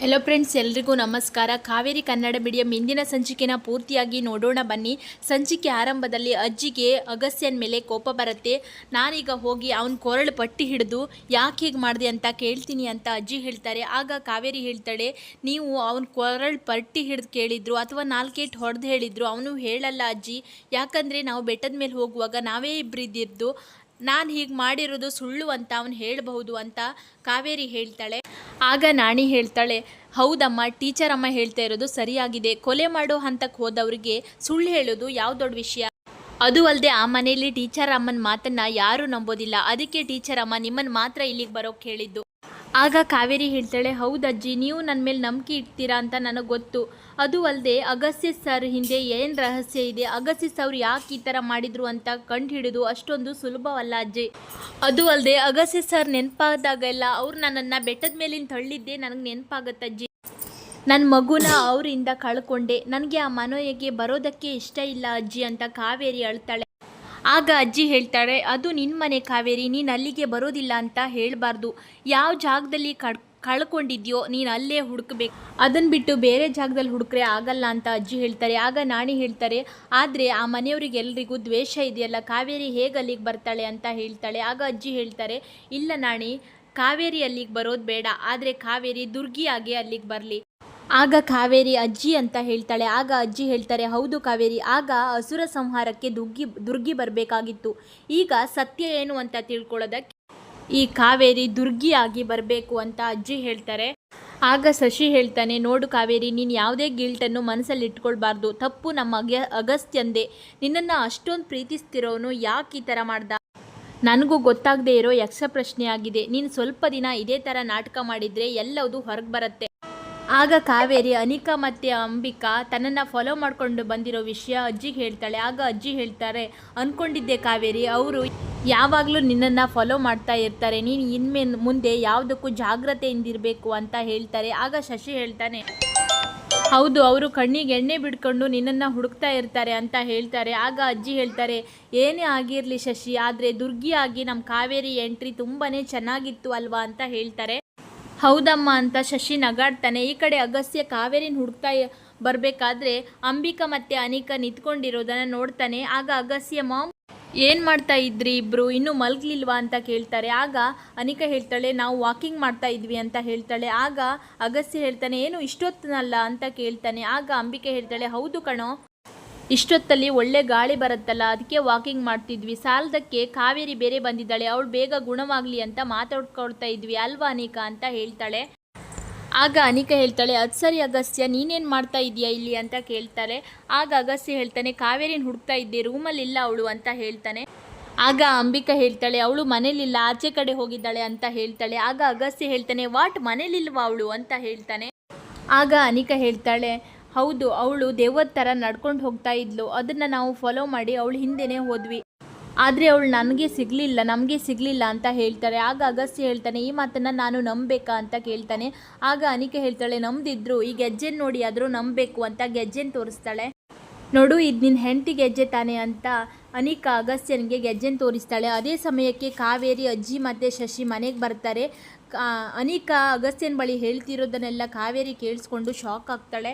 Hello friends ಎಲ್ರಿಗೂ ನಮಸ್ಕಾರ. Kaveri Kannada medium ಇಂದಿನ ಸಂಚಿಕೆನ ಪೂರ್ತಿಯಾಗಿ ನೋಡೋಣ ಬನ್ನಿ. ಸಂಚಿಕೆ ಆರಂಭದಲ್ಲಿ ಅಜ್ಜಿಗೆ ಅಗಸ್ಯನ ಮೇಲೆ ಕೋಪ ಬರುತ್ತೆ. ನಾನೀಗ ಹೋಗಿ ಅವನ ಕೊರಳು ಪಟ್ಟಿ ಹಿಡಿದು ಯಾಕೆ ಹೀಗೆ ಮಾಡಿದೆ ಅಂತ ಕೇಳ್ತೀನಿ ಅಂತ ಅಜ್ಜಿ ಹೇಳ್ತಾರೆ. ಆಗ ಕಾವೇರಿ ಹೇಳ್ತಾಳೆ, ನೀವು ಅವನ ಕೊರಳು ಪಟ್ಟಿ ಹಿಡಿದು ಕೇಳಿದ್ರು ಅಥವಾ ನಾಲ್ಕೇಟ್ ಹೊಡೆದು ಹೇಳಿದ್ರು, ಅವನು ಹೇಳಲ್ಲ ಅಜ್ಜಿ. ಯಾಕಂದರೆ ನಾವು ಬೆಟ್ಟದ ಮೇಲೆ ಹೋಗುವಾಗ ನಾವೇ ಇಬ್ಬರಿದ್ದಿದ್ದು ನಾನು ಹೀಗೆ ಮಾಡಿರೋದು ಸುಳ್ಳು ಅಂತ ಅವನು ಹೇಳಬಹುದು ಅಂತ ಕಾವೇರಿ ಹೇಳ್ತಾಳೆ. ಆಗ ನಾಣಿ ಹೇಳ್ತಾಳೆ, ಹೌದಮ್ಮ, ಟೀಚರ್ ಅಮ್ಮ ಹೇಳ್ತಾ ಇರೋದು ಸರಿಯಾಗಿದೆ. ಕೊಲೆ ಮಾಡೋ ಹಂತಕ್ಕೆ ಹೋದವ್ರಿಗೆ ಸುಳ್ಳು ಹೇಳೋದು ಯಾವ ದೊಡ್ಡ ವಿಷಯ? ಅದು ಅಲ್ಲದೆ ಆ ಮನೆಯಲ್ಲಿ ಟೀಚರ್ ಅಮ್ಮನ ಮಾತನ್ನ ಯಾರೂ ನಂಬೋದಿಲ್ಲ. ಅದಕ್ಕೆ ಟೀಚರ್ ಅಮ್ಮ ನಿಮ್ಮನ್ನು ಮಾತ್ರ ಇಲ್ಲಿಗೆ ಬರೋಕೆ ಹೇಳಿದ್ದು. ಆಗ ಕಾವೇರಿ ಹೇಳ್ತಾಳೆ ಹೌದಜ್ಜಿ ನೀವು ನನ್ನ ಮೇಲೆ ನಂಬಿಕೆ ಇಡ್ತೀರಾ ಅಂತ ನನಗೆ ಗೊತ್ತು. ಅದು ಅಲ್ಲದೆ ಅಗಸ್ಯ ಸರ್ ಹಿಂದೆ ಏನು ರಹಸ್ಯ ಇದೆ? ಅಗಸ್ಯ ಸರ್ ಯಾಕೆ ಈ ಥರ ಮಾಡಿದ್ರು ಅಂತ ಕಂಡು ಹಿಡಿದು ಅಷ್ಟೊಂದು ಸುಲಭವಲ್ಲ ಅಜ್ಜಿ. ಅದು ಅಲ್ಲದೆ ಅಗಸ್ಯ ಸರ್ ನೆನಪಾದಾಗೆಲ್ಲ ಅವ್ರು ನನ್ನನ್ನು ಬೆಟ್ಟದ ಮೇಲಿಂದ ತಳ್ಳಿದ್ದೆ ನನಗೆ ನೆನಪಾಗತ್ತಜ್ಜಿ ನನ್ನ ಮಗುನ ಅವರಿಂದ ಕಳ್ಕೊಂಡೆ. ನನಗೆ ಆ ಮನೋಯಗೆ ಬರೋದಕ್ಕೆ ಇಷ್ಟ ಇಲ್ಲ ಅಜ್ಜಿ ಅಂತ ಕಾವೇರಿ ಅಳ್ತಾಳೆ. ಆಗ ಅಜ್ಜಿ ಹೇಳ್ತಾಳೆ, ಅದು ನಿನ್ನ ಮನೆ ಕಾವೇರಿ, ನೀನು ಅಲ್ಲಿಗೆ ಬರೋದಿಲ್ಲ ಅಂತ ಹೇಳಬಾರ್ದು. ಯಾವ ಜಾಗದಲ್ಲಿ ಕಡ್ ಕಳ್ಕೊಂಡಿದ್ಯೋ ನೀನು ಅಲ್ಲೇ ಹುಡುಕ್ಬೇಕು. ಅದನ್ನು ಬಿಟ್ಟು ಬೇರೆ ಜಾಗದಲ್ಲಿ ಹುಡುಕ್ರೆ ಆಗಲ್ಲ ಅಂತ ಅಜ್ಜಿ ಹೇಳ್ತಾರೆ. ಆಗ ನಾಣಿ ಹೇಳ್ತಾರೆ, ಆದರೆ ಆ ಮನೆಯವರಿಗೆಲ್ರಿಗೂ ದ್ವೇಷ ಇದೆಯಲ್ಲ, ಕಾವೇರಿ ಹೇಗೆ ಅಲ್ಲಿಗೆ ಬರ್ತಾಳೆ ಅಂತ ಹೇಳ್ತಾಳೆ. ಆಗ ಅಜ್ಜಿ ಹೇಳ್ತಾರೆ, ಇಲ್ಲ ನಾಣಿ, ಕಾವೇರಿ ಅಲ್ಲಿಗೆ ಬರೋದು ಬೇಡ. ಆದರೆ ಕಾವೇರಿ ದುರ್ಗಿಯಾಗಿ ಅಲ್ಲಿಗೆ ಬರಲಿ. ಆಗ ಕಾವೇರಿ ಅಜ್ಜಿ ಅಂತ ಹೇಳ್ತಾಳೆ. ಆಗ ಅಜ್ಜಿ ಹೇಳ್ತಾರೆ, ಹೌದು ಕಾವೇರಿ, ಆಗ ಅಸುರ ಸಂಹಾರಕ್ಕೆ ದುಗ್ಗಿ, ದುರ್ಗಿ ಬರಬೇಕಾಗಿತ್ತು. ಈಗ ಸತ್ಯ ಏನು ಅಂತ ತಿಳ್ಕೊಳ್ಳೋದಕ್ಕೆ ಈ ಕಾವೇರಿ ದುರ್ಗಿಯಾಗಿ ಬರಬೇಕು ಅಂತ ಅಜ್ಜಿ ಹೇಳ್ತಾರೆ. ಆಗ ಶಶಿ ಹೇಳ್ತಾನೆ, ನೋಡು ಕಾವೇರಿ, ನೀನು ಯಾವುದೇ ಗಿಲ್ಟನ್ನು ಮನಸ್ಸಲ್ಲಿ ಇಟ್ಕೊಳ್ಬಾರ್ದು. ತಪ್ಪು ನಮ್ಮ ಅಗ್ಯ ಅಗಸ್ತ್ಯಂದೆ. ನಿನ್ನನ್ನು ಅಷ್ಟೊಂದು ಪ್ರೀತಿಸ್ತಿರೋನು ಯಾಕೆ ಈ ಥರ ಮಾಡ್ದ? ನನಗೂ ಗೊತ್ತಾಗದೇ ಇರೋ ಯಕ್ಷ ಪ್ರಶ್ನೆ ಆಗಿದೆ ನೀನು ಸ್ವಲ್ಪ ದಿನ ಇದೇ ಥರ ನಾಟಕ ಮಾಡಿದರೆ ಎಲ್ಲವೂ ಹೊರಗೆ ಬರುತ್ತೆ. ಆಗ ಕಾವೇರಿ, ಅನಿಕಾ ಮತ್ತು ಅಂಬಿಕಾ ತನ್ನನ್ನು ಫಾಲೋ ಮಾಡ್ಕೊಂಡು ಬಂದಿರೋ ವಿಷಯ ಅಜ್ಜಿಗೆ ಹೇಳ್ತಾಳೆ. ಆಗ ಅಜ್ಜಿ ಹೇಳ್ತಾರೆ ಅಂದ್ಕೊಂಡಿದ್ದೆ ಕಾವೇರಿ, ಅವರು ಯಾವಾಗಲೂ ನಿನ್ನನ್ನು ಫಾಲೋ ಮಾಡ್ತಾ ಇರ್ತಾರೆ. ನೀನು ಇನ್ಮೇ ಮುಂದೆ ಯಾವುದಕ್ಕೂ ಜಾಗ್ರತೆಯಿಂದಿರಬೇಕು ಅಂತ ಹೇಳ್ತಾರೆ. ಆಗ ಶಶಿ ಹೇಳ್ತಾನೆ, ಹೌದು, ಅವರು ಕಣ್ಣಿಗೆ ಎಣ್ಣೆ ಬಿಡ್ಕೊಂಡು ನಿನ್ನನ್ನು ಹುಡುಕ್ತಾ ಇರ್ತಾರೆ ಅಂತ ಹೇಳ್ತಾರೆ. ಆಗ ಅಜ್ಜಿ ಹೇಳ್ತಾರೆ, ಏನೇ ಆಗಿರಲಿ ಶಶಿ, ಆದರೆ ದುರ್ಗಿಯಾಗಿ ನಮ್ಮ ಕಾವೇರಿ ಎಂಟ್ರಿ ತುಂಬಾ ಚೆನ್ನಾಗಿತ್ತು ಅಲ್ವಾ? ಅಂತ ಹೇಳ್ತಾರೆ. ಹೌದಮ್ಮ ಅಂತ ಶಶಿ ನಗಾಡ್ತಾನೆ. ಈ ಕಡೆ ಅಗಸ್ತ್ಯ ಕಾವೇರಿನ ಹುಡುಕ್ತಾ ಬರಬೇಕಾದ್ರೆ ಅಂಬಿಕಾ ಮತ್ತು ಅನಿಕಾ ನಿಂತ್ಕೊಂಡಿರೋದನ್ನು ನೋಡ್ತಾನೆ. ಆಗ ಅಗಸ್ತ್ಯ, ಮಾಮ್, ಏನು ಮಾಡ್ತಾ ಇದ್ರಿ ಇಬ್ಬರು ಇನ್ನೂ ಮಲಗಲಿಲ್ವಾ? ಅಂತ ಕೇಳ್ತಾರೆ. ಆಗ ಅನಿಕಾ ಹೇಳ್ತಾಳೆ, ನಾವು ವಾಕಿಂಗ್ ಮಾಡ್ತಾ ಇದ್ವಿ ಅಂತ ಹೇಳ್ತಾಳೆ. ಆಗ ಅಗಸ್ತ್ಯ ಹೇಳ್ತಾನೆ, ಏನು ಇಷ್ಟೊತ್ತನಲ್ಲ? ಅಂತ ಕೇಳ್ತಾನೆ. ಆಗ ಅಂಬಿಕೆ ಹೇಳ್ತಾಳೆ, ಹೌದು ಕಣೋ ಇಷ್ಟೊತ್ತಲ್ಲಿ ಒಳ್ಳೆ ಗಾಳಿ ಬರುತ್ತಲ್ಲ, ಅದಕ್ಕೆ ವಾಕಿಂಗ್ ಮಾಡ್ತಿದ್ವಿ. ಸಾಲದಕ್ಕೆ ಕಾವೇರಿ ಬೇರೆ ಬಂದಿದ್ದಾಳೆ, ಅವಳು ಬೇಗ ಗುಣವಾಗಲಿ ಅಂತ ಮಾತಾಡ್ಕೊಳ್ತಾ ಇದ್ವಿ. ಅಲ್ವಾ ಅನಿಕಾ ಅಂತ ಹೇಳ್ತಾಳೆ. ಆಗ ಅನಿಕಾ ಹೇಳ್ತಾಳೆ, ಅದು ಸರಿ ಅಗಸ್ತ್ಯ, ನೀನೇನು ಮಾಡ್ತಾ ಇದೀಯಾ ಇಲ್ಲಿ? ಅಂತ ಕೇಳ್ತಾರೆ. ಆಗ ಅಗಸ್ತ್ಯ ಹೇಳ್ತಾನೆ, ಕಾವೇರಿನ ಹುಡುಕ್ತಾ ಇದ್ದೆ, ರೂಮಲ್ಲಿ ಇಲ್ಲ ಅವಳು, ಅಂತ ಹೇಳ್ತಾನೆ. ಆಗ ಅಂಬಿಕಾ ಹೇಳ್ತಾಳೆ, ಅವಳು ಮನೇಲಿಲ್ಲ ಆಚೆ ಕಡೆ ಹೋಗಿದ್ದಾಳೆ, ಅಂತ ಹೇಳ್ತಾಳೆ. ಆಗ ಅಗಸ್ತ್ಯ ಹೇಳ್ತಾನೆ, ವಾಟ್, ಮನೇಲಿಲ್ವಾ ಅವಳು? ಅಂತ ಹೇಳ್ತಾನೆ. ಆಗ ಅನಿಕಾ ಹೇಳ್ತಾಳೆ ಹೌದು, ಅವಳು ದೇವದ ಥರ ನಡ್ಕೊಂಡು ಹೋಗ್ತಾ ಇದ್ಲು. ಅದನ್ನು ನಾವು ಫಾಲೋ ಮಾಡಿ ಅವಳು ಹಿಂದೆನೇ ಹೋದ್ವಿ. ಆದರೆ ಅವಳು ನನಗೆ ಸಿಗಲಿಲ್ಲ, ನಮಗೆ ಸಿಗಲಿಲ್ಲ ಅಂತ ಹೇಳ್ತಾರೆ. ಆಗ ಅಗಸ್ತ್ಯ ಹೇಳ್ತಾನೆ, ಈ ಮಾತನ್ನು ನಾನು ನಂಬಬೇಕಾ ಅಂತ ಕೇಳ್ತಾನೆ. ಆಗ ಅನಿಕೆ ಹೇಳ್ತಾಳೆ ನಂಬಿದ್ರು ಈ ಗೆಜ್ಜೆನ್ ನೋಡಿ ಆದರೂ ನಂಬಬೇಕು ಅಂತ ಗೆಜ್ಜೆನ್ ತೋರಿಸ್ತಾಳೆ. ನೋಡು, ಇದು ನಿನ್ನ ಹೆಂಡತಿ ಗೆಜ್ಜೆ ತಾನೆ ಅಂತ ಅನಿಕಾ ಅಗಸ್ತ್ಯನಿಗೆ ಗೆಜ್ಜೆನ್ ತೋರಿಸ್ತಾಳೆ. ಅದೇ ಸಮಯಕ್ಕೆ ಕಾವೇರಿ ಅಜ್ಜಿ ಮತ್ತು ಶಶಿ ಮನೆಗೆ ಬರ್ತಾರೆ. ಅನಿಕಾ ಅಗಸ್ತ್ಯನ ಬಳಿ ಹೇಳ್ತಿರೋದನ್ನೆಲ್ಲ ಕಾವೇರಿ ಕೇಳಿಸ್ಕೊಂಡು ಶಾಕ್ ಆಗ್ತಾಳೆ.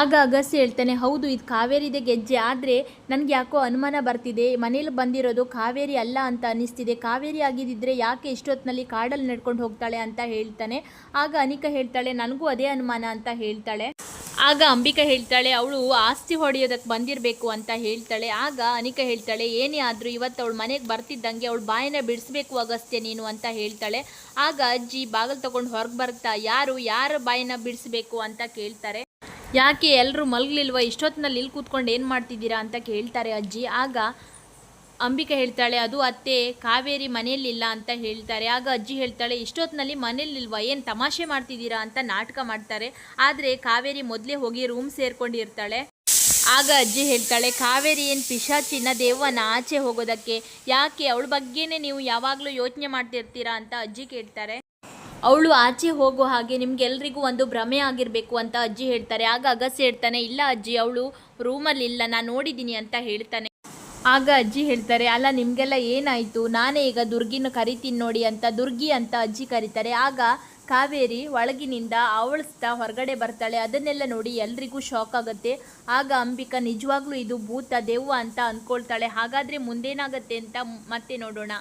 ಆಗ ಅಗಸ್ತ್ಯ ಹೇಳ್ತಾನೆ, ಹೌದು, ಇದು ಕಾವೇರಿದೆ ಗೆಜ್ಜೆ. ಆದರೆ ನನಗೆ ಯಾಕೋ ಅನುಮಾನ ಬರ್ತಿದೆ. ಮನೇಲಿ ಬಂದಿರೋದು ಕಾವೇರಿ ಅಲ್ಲ ಅಂತ ಅನ್ನಿಸ್ತಿದೆ. ಕಾವೇರಿ ಆಗಿದ್ದಿದ್ರೆ ಯಾಕೆ ಇಷ್ಟೊತ್ತಿನಲ್ಲಿ ಕಾಡಲ್ಲಿ ನಡ್ಕೊಂಡು ಹೋಗ್ತಾಳೆ ಅಂತ ಹೇಳ್ತಾನೆ. ಆಗ ಅನಿಕಾ ಹೇಳ್ತಾಳೆ, ನನಗೂ ಅದೇ ಅನುಮಾನ ಅಂತ ಹೇಳ್ತಾಳೆ. ಆಗ ಅಂಬಿಕಾ ಹೇಳ್ತಾಳೆ, ಅವಳು ಆಸ್ತಿ ಹೊಡೆಯೋದಕ್ಕೆ ಬಂದಿರಬೇಕು ಅಂತ ಹೇಳ್ತಾಳೆ. ಆಗ ಅನಿಕಾ ಹೇಳ್ತಾಳೆ, ಏನೇ ಆದರೂ ಇವತ್ತು ಅವಳು ಮನೆಗೆ ಬರ್ತಿದ್ದಂಗೆ ಅವಳು ಬಾಯಿನ ಬಿಡಿಸ್ಬೇಕು ಅಗಸ್ತ್ಯ ನೀನು ಅಂತ ಹೇಳ್ತಾಳೆ. ಆಗ ಅಜ್ಜಿ ಬಾಗಿಲು ತಗೊಂಡು ಹೊರಗೆ ಬರ್ತಾ, ಯಾರು, ಯಾರ ಬಾಯಿನ ಬಿಡಿಸ್ಬೇಕು? ಅಂತ ಕೇಳ್ತಾರೆ. ಯಾಕೆ ಎಲ್ಲರೂ ಮಲಗಲಿಲ್ವ? ಇಷ್ಟೊತ್ತಿನಲ್ಲಿ ಇಲ್ಲಿ ಕೂತ್ಕೊಂಡು ಏನು ಮಾಡ್ತಿದ್ದೀರಾ ಅಂತ ಕೇಳ್ತಾರೆ ಅಜ್ಜಿ. ಆಗ ಅಂಬಿಕಾ ಹೇಳ್ತಾಳೆ, ಅದು ಅತ್ತೆ, ಕಾವೇರಿ ಮನೆಯಲ್ಲಿಲ್ಲ ಅಂತ ಹೇಳ್ತಾರೆ. ಆಗ ಅಜ್ಜಿ ಹೇಳ್ತಾಳೆ, ಇಷ್ಟೊತ್ತಿನಲ್ಲಿ ಮನೆಯಲ್ಲಿಲ್ವಾ? ಏನು ತಮಾಷೆ ಮಾಡ್ತಿದ್ದೀರಾ ಅಂತ ನಾಟಕ ಮಾಡ್ತಾರೆ. ಆದರೆ ಕಾವೇರಿ ಮೊದಲೇ ಹೋಗಿ ರೂಮ್ ಸೇರ್ಕೊಂಡಿರ್ತಾಳೆ. ಆಗ ಅಜ್ಜಿ ಹೇಳ್ತಾಳೆ, ಕಾವೇರಿ ಏನು ಪಿಶಾಚಿನ ದೇವನ ಆಚೆ ಹೋಗೋದಕ್ಕೆ? ಯಾಕೆ? ಅವಳ ಬಗ್ಗೆನೇ ನೀವು ಯಾವಾಗಲೂ ಯೋಚನೆ ಮಾಡ್ತಿರ್ತೀರಾ? ಅಂತ ಅಜ್ಜಿ ಕೇಳ್ತಾರೆ. ಅವಳು ಆಚೆ ಹೋಗೋ ಹಾಗೆ ನಿಮ್ಗೆಲ್ರಿಗೂ ಒಂದು ಭ್ರಮೆ ಆಗಿರಬೇಕು ಅಂತ ಅಜ್ಜಿ ಹೇಳ್ತಾರೆ. ಆಗ ಅಗಸ್ಯ ಹೇಳ್ತಾನೆ, ಇಲ್ಲ ಅಜ್ಜಿ, ಅವಳು ರೂಮಲ್ಲಿ ಇಲ್ಲ, ನಾನು ನೋಡಿದ್ದೀನಿ ಅಂತ ಹೇಳ್ತಾನೆ. ಆಗ ಅಜ್ಜಿ ಹೇಳ್ತಾರೆ, ಅಲ್ಲ ನಿಮಗೆಲ್ಲ ಏನಾಯಿತು? ನಾನೇ ಈಗ ದುರ್ಗಿನ ಕರಿತೀನಿ ನೋಡಿ ಅಂತ, ದುರ್ಗಿ ಅಂತ ಅಜ್ಜಿ ಕರೀತಾರೆ. ಆಗ ಕಾವೇರಿ ಒಳಗಿನಿಂದ ಆವಳಿಸ್ತಾ ಹೊರಗಡೆ ಬರ್ತಾಳೆ. ಅದನ್ನೆಲ್ಲ ನೋಡಿ ಎಲ್ರಿಗೂ ಶಾಕ್ ಆಗುತ್ತೆ. ಆಗ ಅಂಬಿಕಾ, ನಿಜವಾಗ್ಲೂ ಇದು ಭೂತ, ದೆವ್ವ ಅಂತ ಅಂದ್ಕೊಳ್ತಾಳೆ ಹಾಗಾದರೆ ಮುಂದೇನಾಗತ್ತೆ ಅಂತ ಮತ್ತೆ ನೋಡೋಣ.